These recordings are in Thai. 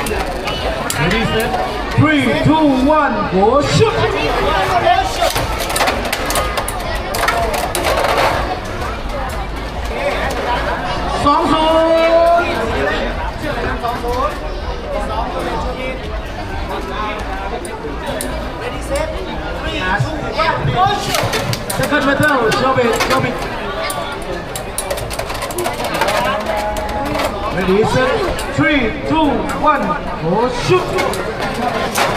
Ready, set. Three, two, one, go shoot. สองศูนย์เซคันด์เมทัลชอบเบตชอบเบต Ready, set. Three, two, one, go shoot.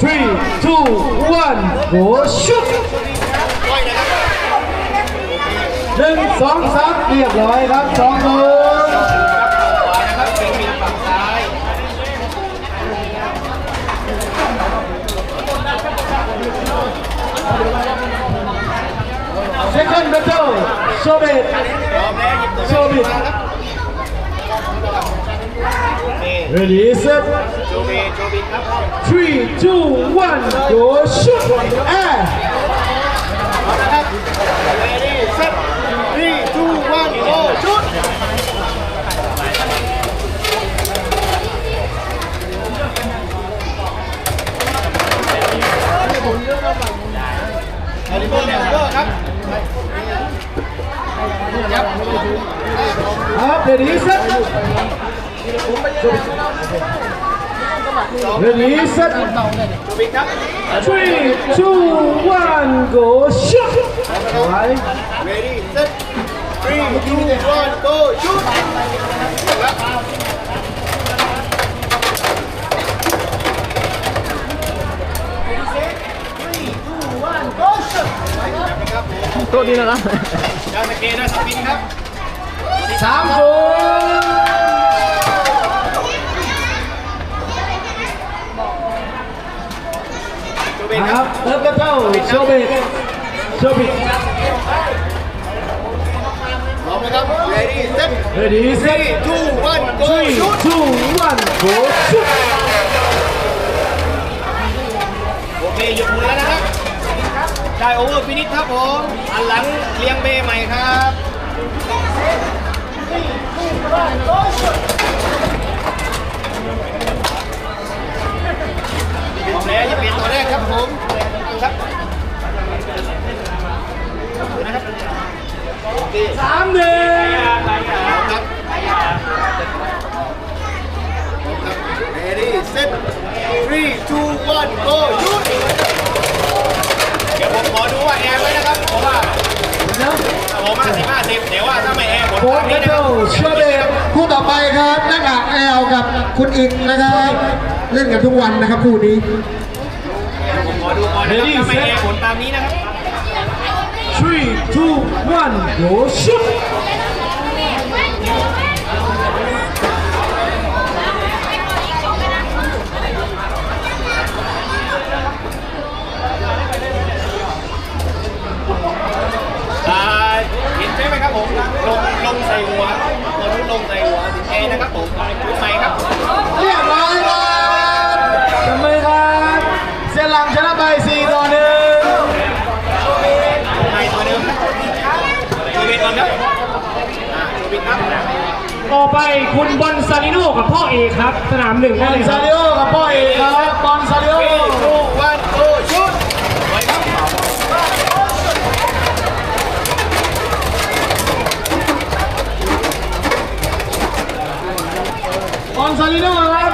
Three, two, one, go shoot. ร้อยนะครับหนึ่งสองสามเรียบร้อยครับสองศูนย์ขวานะครับเป็นมีฝั่งซ้ายเซคันด์เมทัลชอบเบตพร้อมแล้วหยิบตัวชอบเบต Ready, set. Three, two, one. Go shoot. Air. Ready, set. Three, two, one. Go shoot. Up, ready, set. Ready, set. จูบิกครับ Three, two, one, go shoot. Right. ready set three two one go shoot ตัวนี้นะครับดาวสเกตดาวสปินครับสามศูนย์ จูบิกคครัรับบเอิร์ธเจ้าโชเบตโชบิตพร้อมนะครับ ready set ready set three two one go three shoot two one go shoot โอเคหยุดหมุนแล้วนะครับได้โอเวอร์ฟินิชครับผมอันหลังเลี้ยงเบใหม่ครับพร้อมแล้วจะเปลี่ยนตัวแรกครับ ผมครับนะครับโอเคสามหนึ่งครับ Ready set three two one go shoot เดี๋ยวผมขอดูว่าแอร์ไว้นะครับเพราะว่านะผมห้าสิบห้าสิบเดี๋ยวว่าถ้าไม่แอร์ผมโค้ตามนี้ชนะครัเจ้าบโชเบตคู่ต่อไปครับหน้ากากแอลกับคุณอินนะครับ เล่นกันทุกวันนะครับคู่นี้ ผมขอดูก่อนนะครับถ้าไม่แอร์ผลตามนี้นะครับ three two one go shoot อ่าเห็นใช่ไหมครับผมลงลงใส่หัวตัวนู้นลงใส่หัวถึงเอนะครับผมชุดใหม่ครับ เรียบร้อยครับทำไมครับเซยนหลังชนะไปสี่ต่อหนึ่ง ใหม่ตัวเดิมครับจูบินก่อนครับอ่าจูบินครับ ต่อไปคุณบอลซาลิโนกับพ่อเอกครับ สนามหนึ่ง บ ได้ อล เลยค ซา รับ ริโอกับพ่อเอกครับบอลซาริโอ three two one go shoot ไว้ครับ บอลซาริโอครับ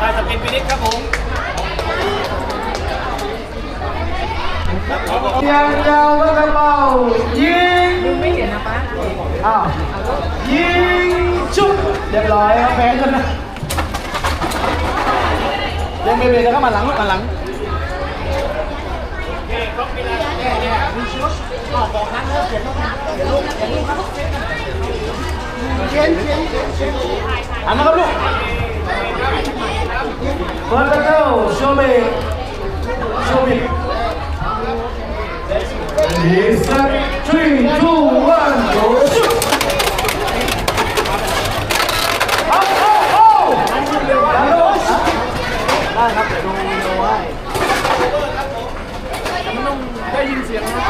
ได้สปินฟินิชครับผม ยังยาวไม่เคยเบายิงไม่เห็นนะป้าอ้าวยิงชุบเรี ยบร้อยครับแพ้ชนวันนะครับลูกโชเบโชเบ Is that three, two, one, go shoot! Oh, oh, oh! ได้ครับเดี๋ยวดูวิดีโอให้แต่มันต้องได้ยินเสียงนะ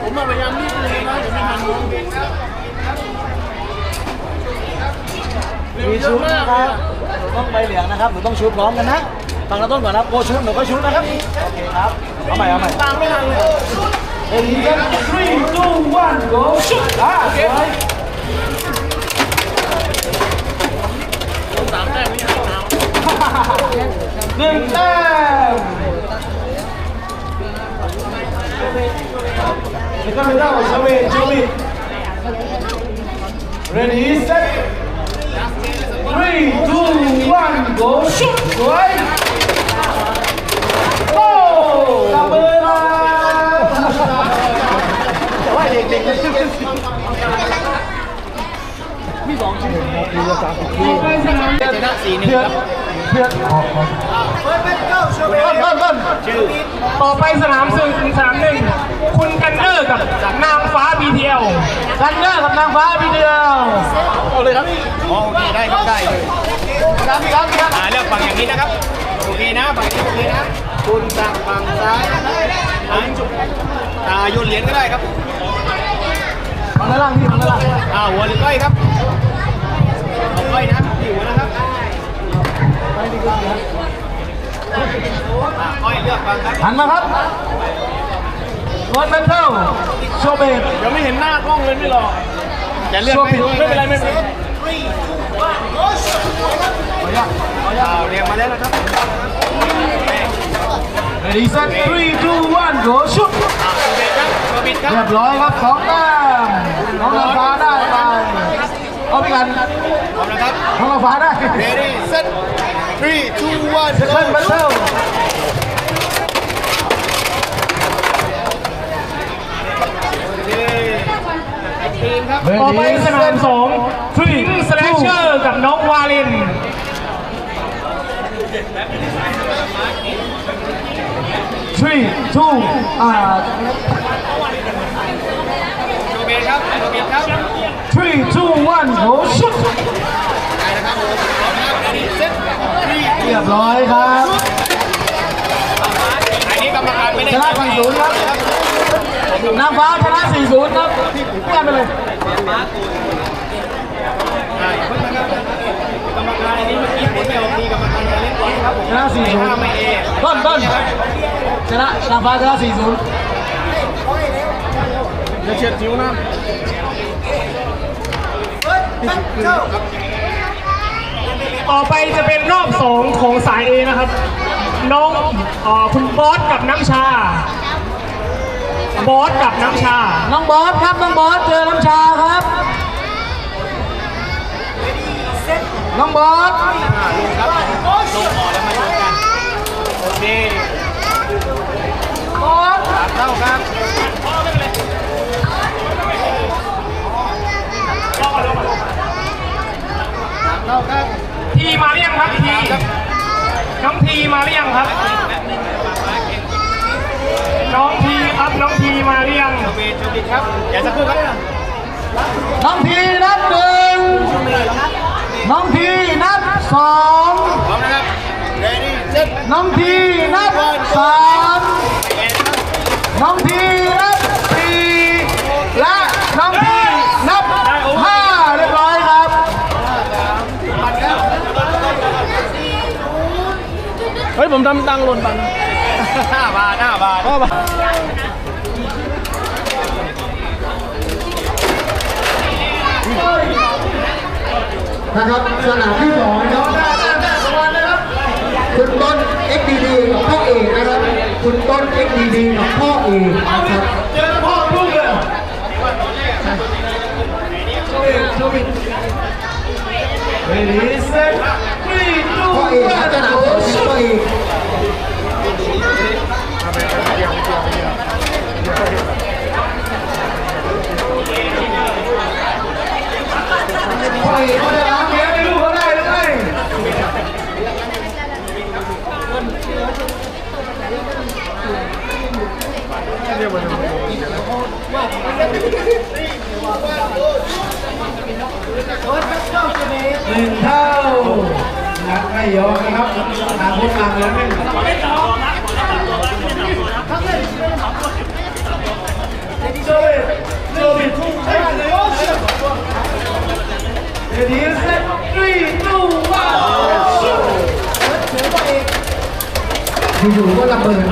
ผมพยายามรีบเลยนะเดี๋ยวไม่ทันมองมีชุดนะครับหนูต้องใบเหลืองนะครับหนูต้องชุดพร้อมกันนะ ฟังเราต้นก่อนนะโกชุดหนูก็ชุดนะครับ โอเคครับ เอาใหม่เอาใหม่ตามไม่ทันเลยเอ็นกัน three two one go shoot อะโอเคสามแต้มนี่หนึ่งแต้มแล้วก็ไม่ได้ชเวชเว ready set three two one go shoot สวยโอ้ตบมือมาแต่ว่าเด็กๆมีสองชื่อมีภาษาสี่ชนะสี่หนึ่งเพื่อนครับ เพื่อนออกก่อนต่อต่อไปสนามซึ่งสนามหนึ่งคุณกันเนอร์กับนางฟ้า BTL กันเนอร์กับนางฟ้าพี่เดียวเอาเลยครับอ๋อโอเคได้ครับได้ครับครับครับอ่าเลือกฝั่งอย่างนี้นะครับโอเคนะฝั่งนี้โอเคนะคุณสั่งฝั่งซ้ายนะครับจุดอ่าโยนเหรียญก็ได้ครับฝั่งด้านล่างพี่ฝั่งด้านล่างอ่าหัวหรือก้อยครับเอาก้อยนะหัวนะครับ หันมาครับรถแบทเทิลโชเบตเดี๋ยวไม่เห็นหน้ากล้องเลยไม่หรอกอย่าเลือกไม่ไม่เป็นไรไม่เป็นไรเอาเรียงมาแล้วนะครับเรดี้เซ็ต3 2 1 go shoot อ่าตัวเบสครับตัวบิดครับเรียบร้อยครับสองแต้มน้องนางฟ้าได้ไปเอาไปกันพร้อมนะครับน้องนางฟ้าได้ ready set three two one เซคันด์แบทเทิลทีมครับต่อไปสนามสองพิงสแลชเชอร์กับน้องวาลิน three two อ่าตัวเบสครับตัวเบสครับ three two one go shoot ไปนะครับผมพร้อม นะครับ ready set three เรียบร้อยครับอันนี้กรรมการไม่ได้ชนะสี่ศูนย์ครับนางฟ้าชนะสี่ศูนย์ครับเพื่อนไปเลยใช่เพิ่งนะครับกรรมการอันนี้เมื่อกี้ผลไม่ออกดีกรรมการจะเล่นก่อนครับผมชนะสี่ไม่ศูนห้ามย์ไม่เอต้นต้นชนะนางฟ้าชนะสี่ศูนย์จะเฉียดจิ๋วนะ ต่อไปจะเป็นรอบสองของสาย A นะครับ น้องเอ่อคุณบอสกับน้ำชา บอสกับน้ำชา น้องบอสครับ น้องบอสเจอน้ำชาครับ น้องบอสลงครับลงก่อนแล้วมาชนกันโอเคบอสสามเท่าครับสามเท่าครับ ทีมาเรียงครับทีน้องทีมาเรียงครับ น้องทีครับน้องทีมาเรียงตัวเบสตัวบิดครับอย่าสักครู่ครับน้องพีนับหนึ่งน้องพีนับสองพร้อมนะครับ ready set น้องพีนับสามแอนครับน้องพี ผมทำตังหล่นบังห้าบาทห้าบาทห้าบาทนะครับสนามที่สองนะครับคุณต้น XDD กับพ่อเอกนะครับ คุณต้น XDD กับพ่อเอกนะครับเจอพ่อลูกเลยเรดี้เซ็ต ทรีทูพ่อเอกพัฒนาโสเอก ยงให้ลูกเขาได้หรือไม่หนึ่งเท่านักไม่ยอมนะครับต่างคนต่างเหลือหนึ่งโจวิโจวิทุ่งแท้เลยเดี๋ยวนี้เซตทรีตู้ว้าวอยู่ๆก็ระเบิด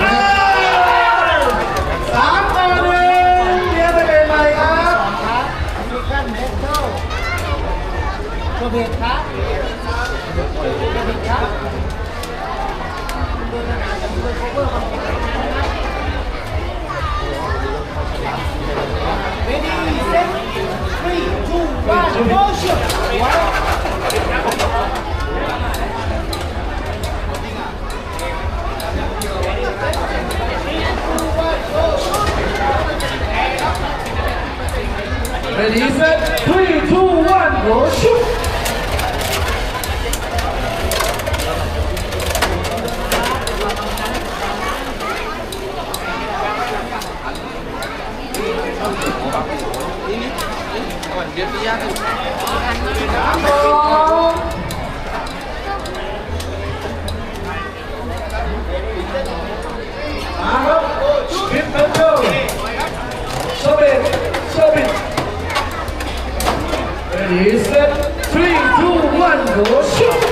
Ready, set, three, two, one, go shoot!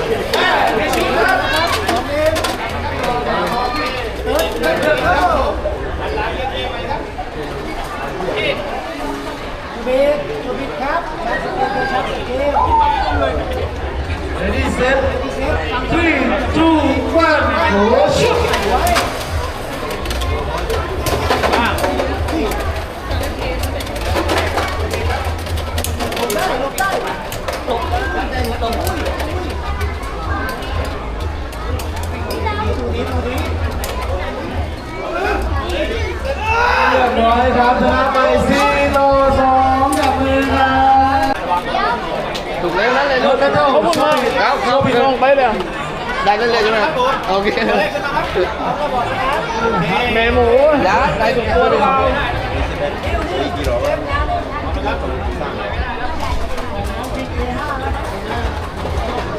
Show Ready, set, three, two, one, go ไปเลยได้นั่นเลยใช่ไหมครับโอเคแม่หมูยาได้ทุกตัวเลย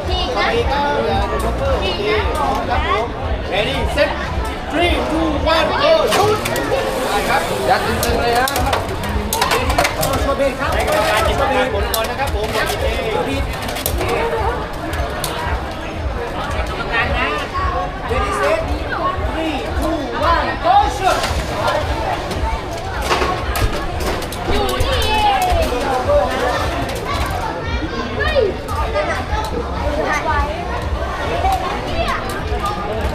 ฉีกนะฉีกนะ Ready set three two one go shoot ยัดตึงๆเลยนะโชเบตครับการจิตการผลก่อนนะครับผมโ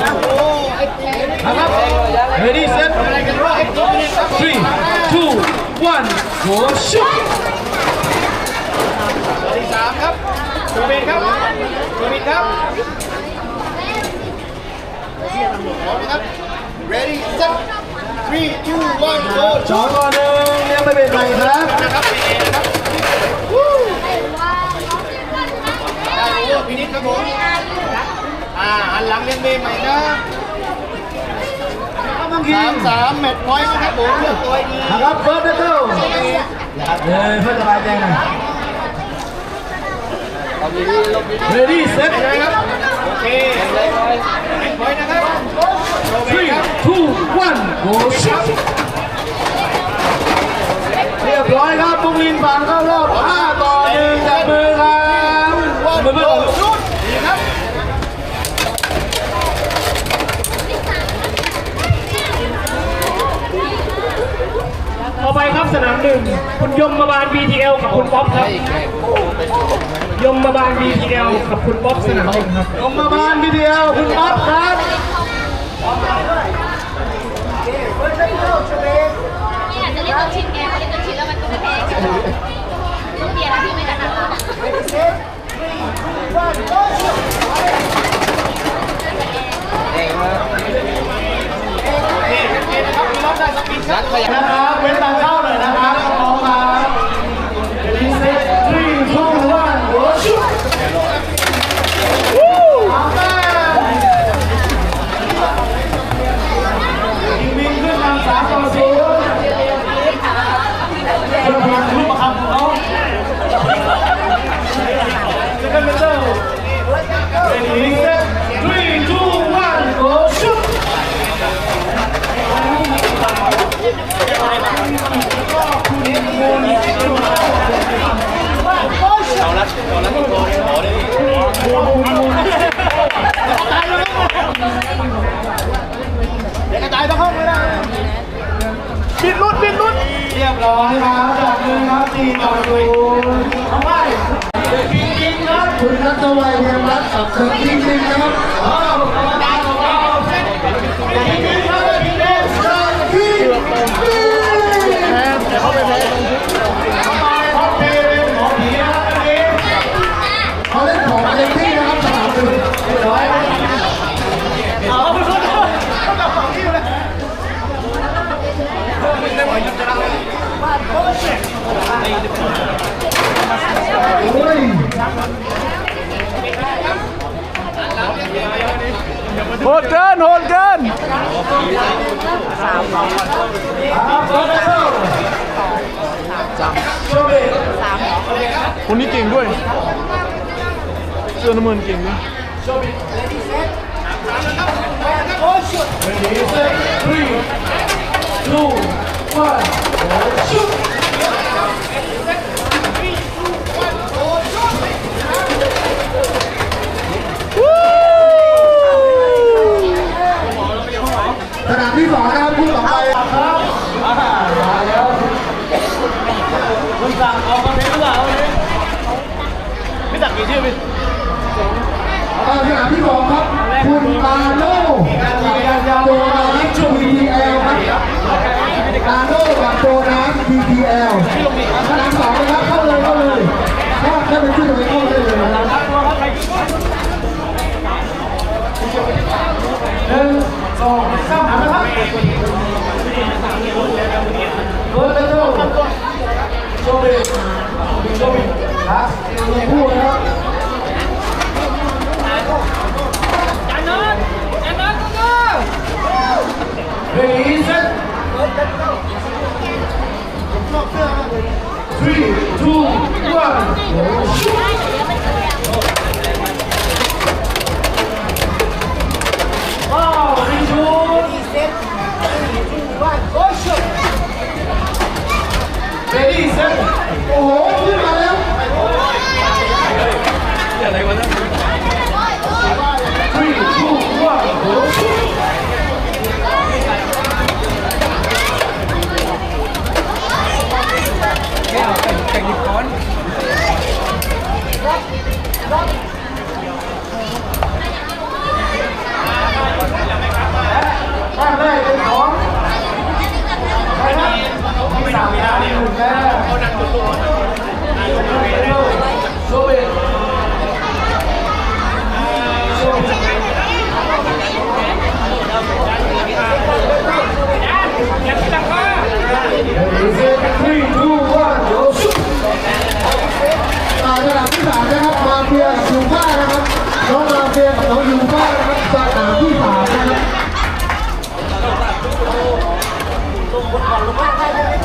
นี่นะครับ Ready, set, อะไรกันวะไอ้ตัวนี้ครับ three, two, one, go shoot! ตัวที่สามครับโชว์เบรครับโชว์เบรครับพร้อมนะครับ Ready set three two one go สอง shoot ต่อหนึ่งยังไม่เป็นไรครับนะครับเป็นเอนะครับไอ้ว่าน้องเล่นกันนะได้โอ้พินิจครับผม อ่าหันหลังเรียนเบรใหม่นะบางทีสามสามแมตช์พอยต์นะครับผมเลือกตัวให้ดีนะครับเฟิร์สเทิลเลยเพื่อสบายใจหน่อย Ready, set, นะครับโอเคแมตช์พอยต์นะครับโชว์เบร three, ครับ two, one, go shoot! เรียบร้อยครับบุกลินผ่านเข้ารอบ5ต่อ1จับมือครับมือเพื่อน ชุดดีครับ ต่อไปครับส นึ่งคุณยมมาบาล BTL กับคุณป๊อปครับ ยมมาบาล BTL กับคุณป๊อปสนามหนึ่งครับลงมาบานวิดีโอคุณป๊อปครับไม่อยากจะเล่นตัวชิ้นไงพอเล่นตัวชิ้นแล้วมันก็ไม่แพงต้องเปลี่ยนที่ไม่ถนัดละนะครับเว้นทางเข้า ร้อยครับจากมือครับสี่ต่อศูนย์เอาไปจริงๆครับคุณนัทวัยเรียมรัตน์กับเคิร์จริงนะครับ ดเกินโหดเกินครับโปรเฟสอร์โชเบะคนนี้เก่งด้วยเสื้อน้ำเงินเก่งด้วย Ready, set, three, two, one, shoot! สนามที่ส อนะครับคู่ต่อไปครับมาแล้วคุณสั่งเอาคอนเทนต์หรือเปล่าวันนี้ไม่สั่งกี่ชื่อพี่อ่าสนามที่สองครับคุณมาโน่โดนามิชู BTL ครับมาโน่กับโดนามิ BTL สนามสองนะครับเข้าเลยเข้าเลยถ้าถ้าเป็นชื่อตรงนี้เข้าได้เลยนะครับห นึ่งสองส จากาที่สามนะครับ